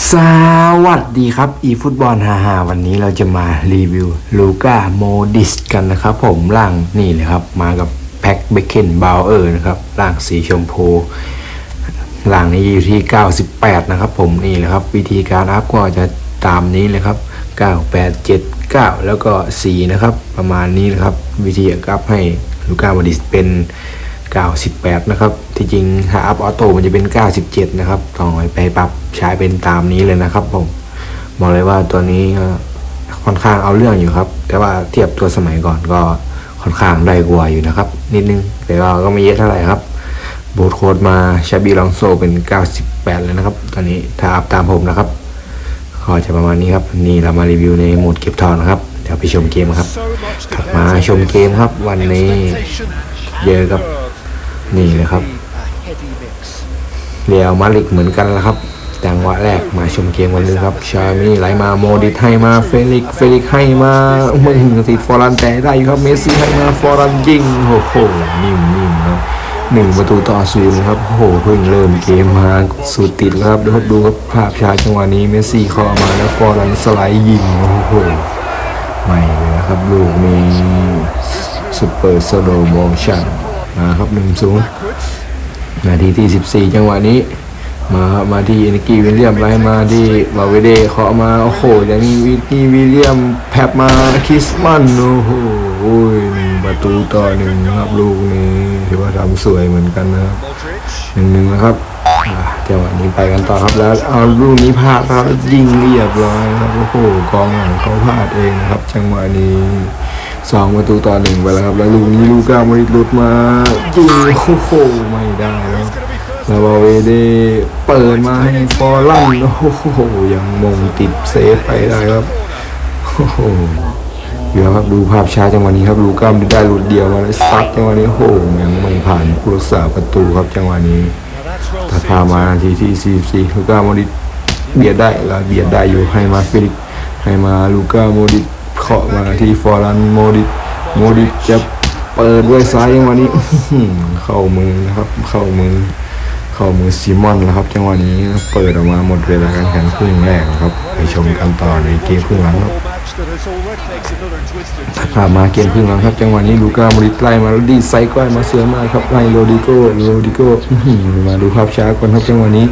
สวัสดีครับ อีฟุตบอลฮาฮาวันนี้เราจะมารีวิวลูก้าโมดิสกันนะครับผมร่างนี่เลยครับ มากับแพ็คเบคเคนบาวเออร์นะครับร่างสีชมพูร่างนี้อยู่ที่ 98 นะครับผมนี่แหละครับ วิธีการอัพก็จะตามนี้เลยครับ 9 8 7 9 แล้วก็ 4 นะครับ ประมาณนี้นะครับ วิธีอัพให้ลูก้าโมดิสเป็น 98นะครับ ที่จริงถ้าอัพออโต้มันจะเป็น 97 นะครับต้องไปปรับใช้เป็นตามนี้เลยนะครับผมบอกเลยว่าตัวนี้ก็ค่อนข้างเอาเรื่องอยู่ครับ แต่ว่าเทียบตัวสมัยก่อนก็ค่อนข้างได้กว่าอยู่นะครับ นิดนึง แต่ก็ก็ไม่เยอะเท่าไหร่ครับโบทโค้ดมาชาบีลองโซเป็น 98แล้วนะครับ ตอนนี้ถ้าอัพตามผมนะครับก็จะประมาณนี้ครับ นี่เรามารีวิวในโหมดเก็บทองนะครับ เดี๋ยวไปชมเกมครับถัดมาชมเกมครับวันนี้เจอกับ นี่เลยครับเรียวมาลิกเหมือนกันแล้วครับจังหวะแรกมาชมเกมกันเลยครับ ชามี่ไหลมาโมดิให้มาเฟลิกเฟลิกให้มาไม่ถึงติดฟอรันแต่ได้ครับเมสซี่ให้มาฟอรันยิงโอ้โหนิ่มๆครับหนึ่งประตูต่อศูนย์ครับโอ้โหเพิ่งเริ่มเกมมาสุดติดครับดูครับดูครับภาพชาจังหวะนี้เมสซี่เข้ามาแล้วฟอรันสไลด์ยิงโอ้โหไม่เลยนะครับลูกนี้ซุปเปอร์โซโลโมชั่น มาครับหนึ่งศูนย์นาทีที่14จังหวะนี้ มาครับมาที่เอนกีวิลเลียมไล่มาที่บาเวเดเคาะมาโอ้โหอย่างนี้วินนี่วิลเลียมแพบมาคิสมันโอ้โหหนึ่งประตูต่อหนึ่งครับลูกนี้ถือว่าทำสวยเหมือนกันนะครับหนึ่งหนึ่งนะครับจังหวะนี้ไปกันต่อครับแล้วเอาลูกนี้พลาดครับยิงเรียบร้อยครับโอ้โหกองหลังเขาพลาดเองนะครับ จังหวะนี้ สองประตูต่อหนึ่งไปแล้วครับ แล้วลูกนี้ลูก้าโมริตลุดมายิงโอ้โหไม่ได้แล้วลาบาเวเดเปิดมาให้ฟอร์ลันโอ้โหยังมงติดเซฟไปได้ครับโอ้โหเดี๋ยวครับดูภาพช้าจังหวะนี้ครับลูก้ามได้หลุดเดียวมาแล้วซัดจังหวะนี้โอ้โหยังไม่ผ่านผู้รักษาประตูครับจังหวะนี้ถ้าพามานาทีที่44ลูก้าโมดิตเบียดได้แล้วเบียดได้อยู่ให้มาฟิลิกให้มาลูก้าโมดิต เคาะมาที่ฟอร์ลันโมดิโมดิจะเปิดด้วยซ้ายจังหวะนี้เข้ามือนะครับ เข้ามือ เข้ามือซีมอนแล้วครับ จังหวะนี้เปิดออกมาหมดเวลาการแข่งครึ่งแรกครับไปชมกันต่อในเกมครึ่งหลังครับผ่ามาเกมครึ่งหลังครับ จังหวะนี้ลูก้าโมริไล่มาดีไซด์ก้อยมาเสือมากครับไล่โรดิโก้โรดิโก้มาดูภาพช้าก่อนครับจังหวะนี้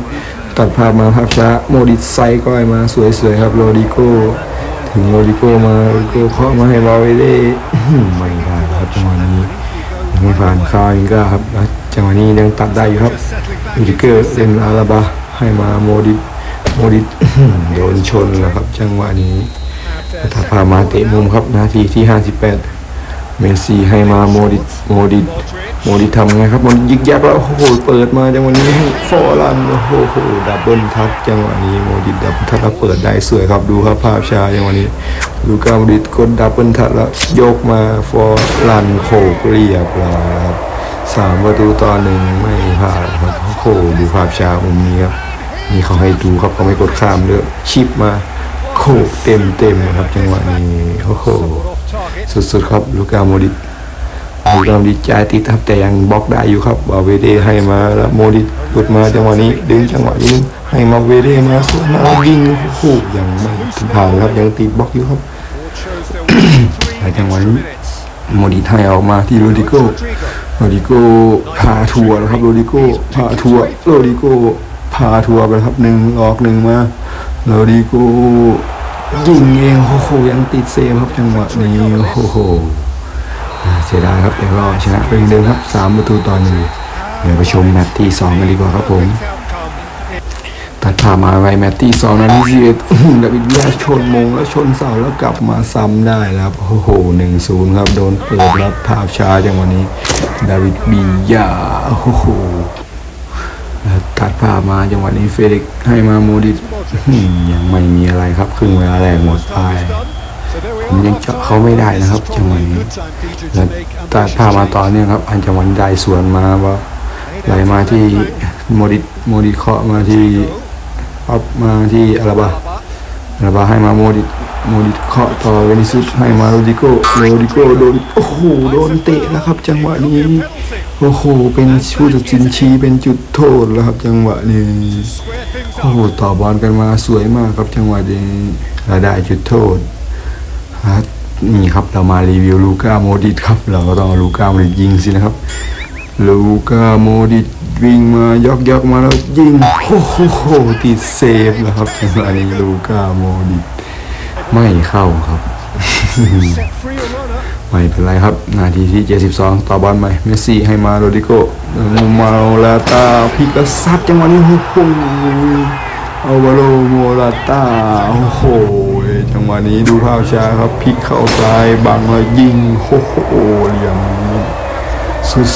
ตัดภาพมาภาพช้าโมดิไซด์ก้อยมาสวยๆครับโรดิโก้ ถึงโรดิโก้มาโรดิโก้เคาะมาให้บาเวเด้ไม่ได้ครับจังหวะนี้ไม่ผ่านคาอิงก้าครับแล้วจังหวะนี้ยังตัดได้อยู่ครับอูดิเกอร์เซนอาราบาให้มาโมดิโมดิโดนชนนะครับ จังหวะนี้ถ้าพามาเตะมุมครับนาทีที่ 58 เมสซี่ให้มาโมดิโมดิโมดิทำไงครับมันยิกยักแล้วโอ้โหเปิดมาจังหวะนี้ฟอร์ลันโอ้โหดับเบิลทัชจังหวะนี้โมดิดับเบิลทัชแล้วเปิดได้สวยครับดูครับภาพชาจังหวะนี้ลูกาโมดิกดดับเบิลทัชแล้วยกมาฟอร์ลันโขกเรียบร้อยครับสามประตูต่อหนึ่งไม่พลาดครับโอ้โหดูภาพชามุมนี้ครับนี่เขาให้ดูครับเขาไม่กดข้ามเลยชิปมา โขกเต็มเต็มครับจังหวะนี้โอ้โหสุดๆครับลูกาโมดิลูกาโมดิตจ่ายติดครับแต่ยังบล็อกได้อยู่ครับบาเวเดให้มาแล้วโมดิหลุดมาจังหวะนี้ดึงจังหวะนี้ให้มาเวเดมาสวนมายิงโอ้โหยังไม่ผ่านครับยังติดบล็อกอยู่ครับในจังหวะนี้โมดิให้ออกมาที่โรดิโก้โรดิโก้พาทัวร์นะครับโรดิโก้พาทัวร์โรดิโก้พาทัวร์ไปครับหนึ่งออกหนึ่งมา โรดิโก้ยิงเองโอ้โหยังติดเซฟครับจังหวะนี้โอ้โหเสียดายครับแต่ก็ชนะไปอีกหนึ่งครับสามประตูต่อหนึ่งเดี๋ยวไปชมแมตช์ที่สองกันดีกว่าครับผมตัดผ่ามาไวแมตตี้สองนาทีสิบเอ็ดดาวิดยชนมงแล้วชนเสาแล้วกลับมาซ้ำได้แล้วโอ้โหหนึ่งศูนย์ครับ โดนเปิดรับภาพช้าจังวันนี้ ดาวิดบียาโอ้โห ตัดผ่ามาจังหวะนี้เฟเด็กให้มาโมดิตอื้อหือยังไม่มีอะไรครับครึ่งเวลาแรกหมดไปผมยังเจาะเขาไม่ได้นะครับจังหวะนี้แล้วตัดภามาต่อเนี่ยครับ อันจังหวะได้สวนมาว่าไหลมาที่โมดิตโมดิเคาะมาที่ออฟมาที่อาราบาอาราบาให้มาโมดิต โมดิเคาะต่อเวนิซุสให้มาโรดิโกโรดิโกโดนโอ้โหโดนเตะแล้วครับ จังหวะนี้โอ้โหเป็นผู้ตัดสินชี้เป็นจุดโทษแล้วครับ จังหวะนี้โอ้โหต่อบอลกันมาสวยมากครับ จังหวะนี้เราได้จุดโทษนี่ครับเรามารีวิวลูก้าโมดิตครับ เราก็ต้องลูก้าโมดิตยิงสินะครับลูก้าโมดิตวิ่งมายอกยอกๆมาแล้วยิงโอ้โหติดเซฟแล้วครับจังหวะนี้ลูก้าโมดิต ไม่เข้าครับ ไม่เป็นไรครับ นาทีที่ 72 ต่อบอลใหม่เมสซี่ให้มาโรดิโกมาลาตาพิกาซัดจังหวะนี้โอ้โหเอาวาโลโมลาตาโอ้โหจังหวะนี้ดูภาพช้าครับพลิกเข้าซ้ายบังแล้วยิงโอ้โหเหลี่ยมนี้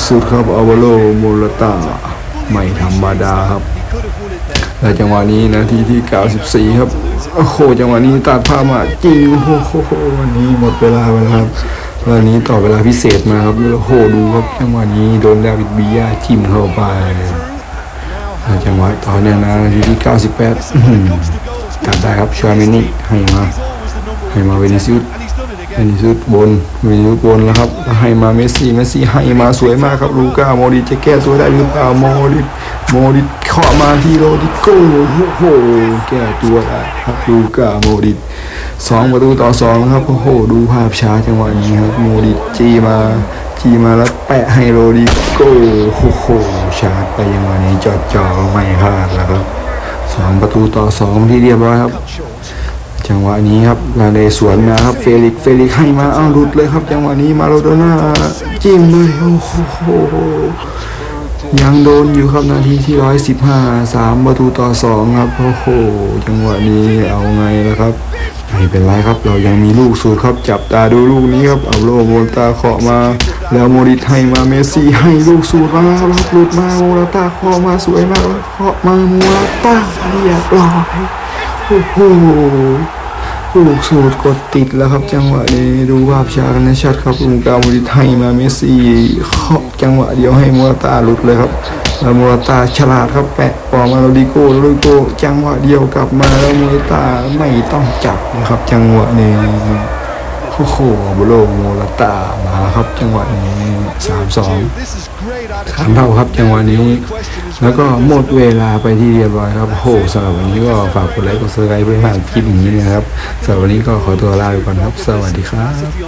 สุดๆครับอาวาโลโมลาตาไม่ธรรมดาครับ และจังหวะนี้นาทีที่ 94 ครับ โอ้โห จังหวะนี้ตัดภาพมาจริง โอ้โห วันนี้หมดเวลาไปแล้วครับ วันนี้ต่อเวลาพิเศษมาครับ โอ้โห ดูครับจังหวะนี้โดนดาวิดบียาจิ้มเข้าไปและจังหวะต่อเนื่องนะทีที่ 98ตัดได้ครับชาเมนี่ให้มา ให้มาเวนิซิอุสเวนิซิอุสบนเวนิซิอุสบนแล้วครับ ให้มาเมสซี่ เมสซี่ให้มาสวยมากครับ ลูก้า โมดิจะแก้ตัวได้หรือเปล่า โมดิ โมดิตเข้ามาที่โรดิโก้โอ้โหแก้ตัวได้ครับลูกาโมดิตสองประตูต่อสองครับโอ้โหดูภาพช้าจังหวะนี้ครับโมดิตจีมาจีมาแล้วแปะให้โรดิโก้โอ้โหชาร์จไปจังหวะนี้จอดจอไม่พลาดแล้วครับสองประตูต่อสองที่เรียบร้อยครับ จังหวะนี้ครับลาเลสวนมาครับเฟลิกเฟลิกให้มาเอาหลุดเลยครับ จังหวะนี้มาโรโดน่าจิ้มเลยโอ้โห ยังโดนอยู่ครับนาทีที่ร้อยสิบห้าสามประตูต่อสองครับโอ้โหจังหวะนี้เอาไงล่ะครับไม่เป็นไรครับ เรายังมีลูกสูตรครับจับตาดูลูกนี้ครับเอาโลโมลตาเคาะมา แล้วโมดิตให้มาเมสซี่ให้ลูกสูตรมาแล้วหลุดมาโมลตาเคาะมาสวยมากแล้วเคาะมาโมลตาเรียบร้อยโอ้โห ลูกสูตรกดติดแล้วครับจังหวะนี้ดูภาพช้ากันชัดครับลุงกามูริไทยมาเมสซี่เคาะจังหวะเดียวให้มูราตาหลุดเลยครับแล้วมูราตาฉลาดครับแปะปอมาโรดิโก้โรดิโก้จังหวะเดียวกลับมาแล้วมูราตาไม่ต้องจับนะครับ จังหวะนี้ โอ้โหบุโรมูราตามาครับจังหวะนี้สามสองสามเท่าครับจังหวะนี้ แล้วก็หมดเวลาไปที่เรียบร้อยครับโอ้โหสำหรับวันนี้ก็ฝากกดไลค์กดซับสไครต์เพื่อไม่าดคลิปอย่างนี้นะครับสำหรับวันนี้ก็ขอตัวลาไปก่อนครับ สวัสดีครับ